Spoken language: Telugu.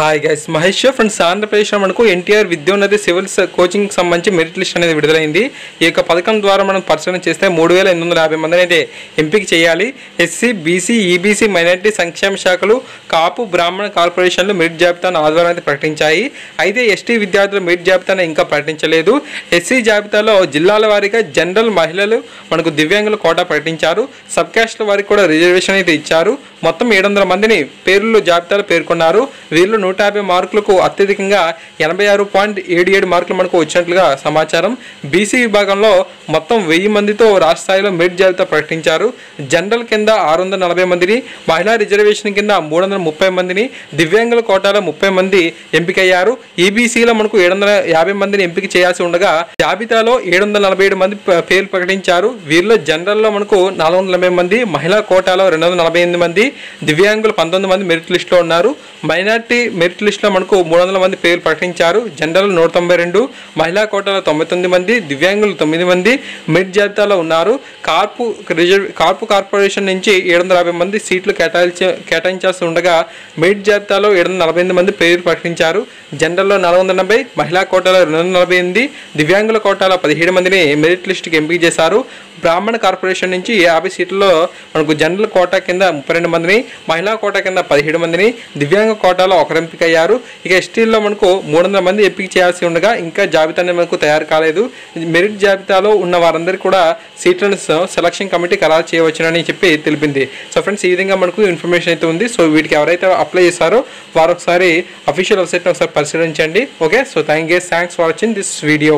హాయ్ గైస్ మహేష్ ఫ్రెండ్స్ ఆంధ్రప్రదేశ్లో మనకు ఎన్టీఆర్ విద్యోన్నతి సివిల్స్ కోచింగ్ సంబంధించి మెరిట్ లిస్ట్ అనేది విడుదలైంది. ఈ యొక్క పథకం ద్వారా మనం పరిశీలన చేస్తే మూడు వేల ఎనిమిది వందల యాభై మందిని అయితే ఎంపిక చేయాలి. ఎస్సీ బీసీ ఈబీసీ మైనారిటీ సంక్షేమ శాఖలు కాపు బ్రాహ్మణ కార్పొరేషన్లు మెరిట్ జాబితాను ఆదివారం అయితే ప్రకటించాయి. అయితే ఎస్టీ విద్యార్థుల మెరిట్ జాబితాను ఇంకా ప్రకటించలేదు. ఎస్సీ జాబితాలో జిల్లాల వారీగా జనరల్ మహిళలు మనకు దివ్యాంగుల కోటా ప్రకటించారు. సబ్ క్యాస్ట్ల వారికి కూడా రిజర్వేషన్ అయితే ఇచ్చారు. మొత్తం ఏడు వందల మందిని పేర్లు జాబితాలో పేర్కొన్నారు. వీళ్ళు నూట యాభై మార్కులకు అత్యధికంగా ఎనభై ఆరు పాయింట్ ఏడు ఏడు మార్కులు మనకు వచ్చినట్లుగా సమాచారం. బీసీ విభాగంలో మొత్తం వెయ్యి మందితో రాష్ట్ర స్థాయిలో మెరిట్ జాబితా ప్రకటించారు. జనరల్ కింద ఆరు వందల నలభై మందిని మహిళా రిజర్వేషన్ కింద మూడు వందల ముప్పై మందిని దివ్యాంగుల కోటాలో ముప్పై మంది ఎంపికయ్యారు. ఈబీసీలో మనకు ఏడు వందల యాభై మందిని ఎంపిక చేయాల్సి ఉండగా జాబితాలో ఏడు వందల నలభై ఏడు మంది పేర్లు ప్రకటించారు. వీరిలో జనరల్లో మనకు నాలుగు వందల నలభై మంది మహిళా కోటాలో రెండు వందల నలభై ఎనిమిది మంది దివ్యాంగులు పంతొమ్మిది మంది మెరిట్ లిస్టులో ఉన్నారు. మైనార్టీ మెరిట్ లిస్టులో మనకు మూడు వందల మంది పేర్లు ప్రకటించారు. జనరల్ నూట తొంభై రెండు మహిళా కోటాలో తొంభై తొమ్మిది మంది దివ్యాంగులు తొమ్మిది మంది మెరిట్ జాబితాలో ఉన్నారు. కార్పు రిజర్వ్ కార్పు కార్పొరేషన్ నుంచి ఏడు వందల యాభై మంది సీట్లు కేటాయించ కేటాయించాల్సి ఉండగా మెరిట్ జాబితాలో ఏడు వందల నలభై ఎనిమిది మంది పేర్లు ప్రకటించారు. జనరల్లో నాలుగు వందల నలభై మహిళా కోటాలో రెండు వందల నలభై ఎనిమిది దివ్యాంగుల కోటాలో పదిహేడు మందిని మెరిట్ లిస్టుకి ఎంపిక చేశారు. బ్రాహ్మణ కార్పొరేషన్ నుంచి యాభై సీట్లలో మనకు జనరల్ కోటా కింద ముప్పై రెండు మందిని మహిళా కోటా కింద పదిహేడు మందిని దివ్యాంగ కోటాలో ఒకరు ఎంపిక అయ్యారు ఇక ఎస్టీల్లో మనకు మూడు వందల మంది ఎంపిక చేయాల్సి ఉండగా ఇంకా జాబితా మనకు తయారు కాలేదు. మెరిట్ జాబితాలో ఉన్న వారందరికీ కూడా సీట్లను సెలక్షన్ కమిటీ ఖరారు చేయవచ్చునని చెప్పి తెలిపింది. సో ఫ్రెండ్స్ ఈ విధంగా మనకు ఇన్ఫర్మేషన్ అయితే ఉంది. సో వీటికి ఎవరైతే అప్లై చేశారో వారు ఒకసారి అఫీషియల్ వెబ్సైట్ని ఒకసారి పరిశీలించండి. Okay so thank you thanks for watching this video